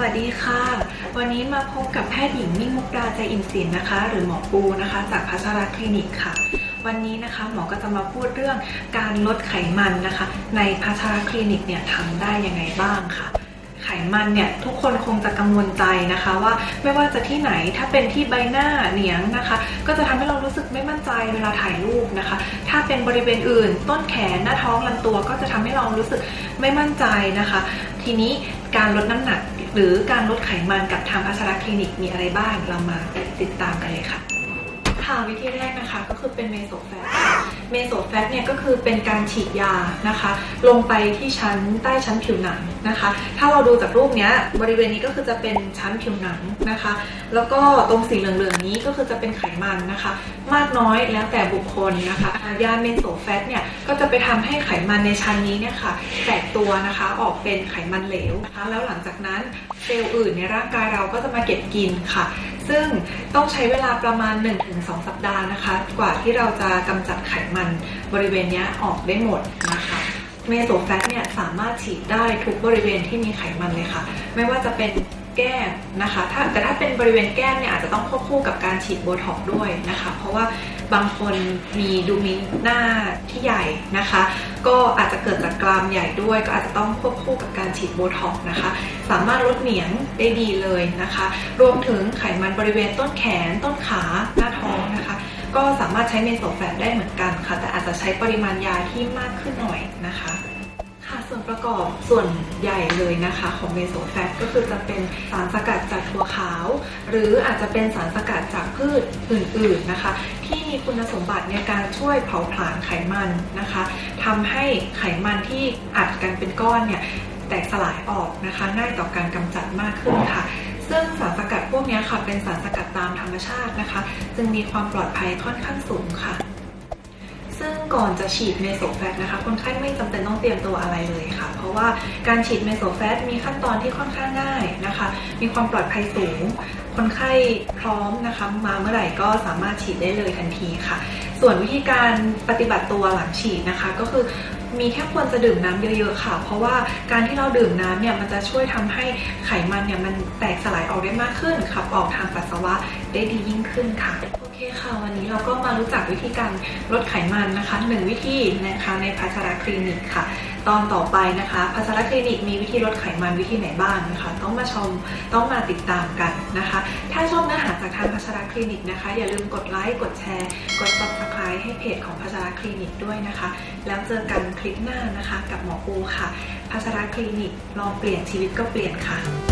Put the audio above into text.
วัสดีค่ะ วันนี้มาพบกับแพทย์หญิงมิ่งมุกดาใจอินสินนะคะ หรือหมอปูนะคะ จากพัชราคลินิกค่ะ วันนี้นะคะหมอก็จะมาพูดเรื่องการลดไขมันนะคะ ในพัชราคลินิกเนี่ยทำได้ยังไงบ้างค่ะไขมันเนี่ยทุกคนคงจะกังวลใจนะคะว่าไม่ว่าจะที่ไหนถ้าเป็นที่ใบหน้าเหนียงนะคะ ก็จะทำให้เรารู้สึกไม่มั่นใจเวลาถ่ายรูปนะคะ ถ้าเป็นบริเวณอื่น ต้นแขนหน้าท้องลำตัวก็จะทำให้เรารู้สึกไม่มั่นใจนะคะ ทีนี้การลดน้ำหนัก หรือการลดไขมันกับทางพัชรคลินิกมีอะไรบ้างเรามาติดตามกันเลยค่ะ ค่ะวิธีแรกนะคะก็คือเป็นเมโซแฟ เมโซแฟตเนี่ยก็คือเป็นการฉีดยานะคะ ลงไปที่ชั้นใต้ชั้นผิวหนังนะคะ ถ้าเราดูจากรูปเนี้ยบริเวณนี้ก็คือจะเป็นชั้นผิวหนังนะคะ แล้วก็ตรงสีเหลืองๆนี้ก็คือจะเป็นไขมันนะคะ มากน้อยแล้วแต่บุคคลนะคะยาเมโซแฟตเนี่ยก็จะไปทำให้ไขมันในชั้นนี้เนี่ยค่ะแตกตัวนะคะออกเป็นไขมันเหลวนะคะแล้วหลังจากนั้นเซลล์อื่นในร่างกายเราก็จะมาเก็บกินค่ะ ซึ่งต้องใช้เวลาประมาณ 1-2 สัปดาห์นะคะ กว่าที่เราจะกำจัดไขมันบริเวณนี้ออกได้หมดนะคะเมโซแฟตเนี่ยสามารถฉีดได้ทุกบริเวณที่มีไขมันเลยค่ะ ไม่ว่าจะเป็นแก้มนะคะถ้าแต่ถ้าเป็นบริเวณแก้มเนี่ยอาจจะต้องควบคู่กับการฉีดโบท็อกด้วยนะคะ เพราะว่า บางคนมีดูมิหน้าที่ใหญ่นะคะ ก็อาจจะเกิดจากกรามใหญ่ด้วย ก็อาจจะต้องควบคู่กับการฉีดโบท็อกนะคะ สามารถลดเหนียงได้ดีเลยนะคะ รวมถึงไขมันบริเวณต้นแขน ต้นขาหน้าท้องนะคะ ก็สามารถใช้เมโซแฟตได้เหมือนกันค่ะ แต่อาจจะใช้ปริมาณยาที่มากขึ้นหน่อยนะคะ ส่วนประกอบส่วนใหญ่เลยนะคะของเมโซแฟตก็คือจะเป็นสารสกัดจากถั่วขาว หรืออาจจะเป็นสารสกัดจากพืชอื่นๆนะคะ ที่มีคุณสมบัติในการช่วยเผาผลาญไขมันนะคะทำให้ไขมันที่อัดกันเป็นก้อนเนี่ยแตกสลายออกนะคะง่ายต่อการกำจัดมากขึ้นค่ะซึ่งสารสกัดพวกนี้ค่ะเป็นสารสกัดตามธรรมชาตินะคะ จึงมีความปลอดภัยค่อนข้างสูงค่ะ ซึ่งก่อนจะฉีดเมโซแฟตนะคะ คนไข้ไม่จำเป็นต้องเตรียมตัวอะไรเลยค่ะ เพราะว่าการฉีดเมโซแฟตมีขั้นตอนที่ค่อนข้างง่ายนะคะ มีความปลอดภัยสูง คนไข้พร้อมนะคะ มาเมื่อไหร่ก็สามารถฉีดได้เลยทันทีค่ะ ส่วนวิธีการปฏิบัติตัวหลังฉีดนะคะ ก็คือมีแค่ควรจะดื่มน้ำเยอะๆค่ะ เพราะว่าการที่เราดื่มน้ำเนี่ยมันจะช่วยทำให้ไขมันเนี่ยมันแตกสลายออกได้มากขึ้นขับออกทางปัสสาวะได้ดียิ่งขึ้นค่ะ คค่ะวันนี้เราก็มารู้จักวิธีการลดไขมันนะคะหนึ่งวิธีนะคะในพัชราคลินิกค่ะ ตอนต่อไปนะคะพัชรคลินิกมีวิธีลดไขมันวิธีไหนบ้างนะคะ ต้องมาชมต้องมาติดตามกันนะคะ ถ้าชอบเนื้อหาจากทางพัชรคลินิกนะคะ อย่าลืมกดไลค์กดแชร์ กด subscribe ให้เพจของพัชรคลินิกด้วยนะคะ แล้วเจอกันคลิปหน้านะคะ กับหมอปูค่ะพัชรคลินิกลองเปลี่ยนชีวิตก็เปลี่ยนค่ะ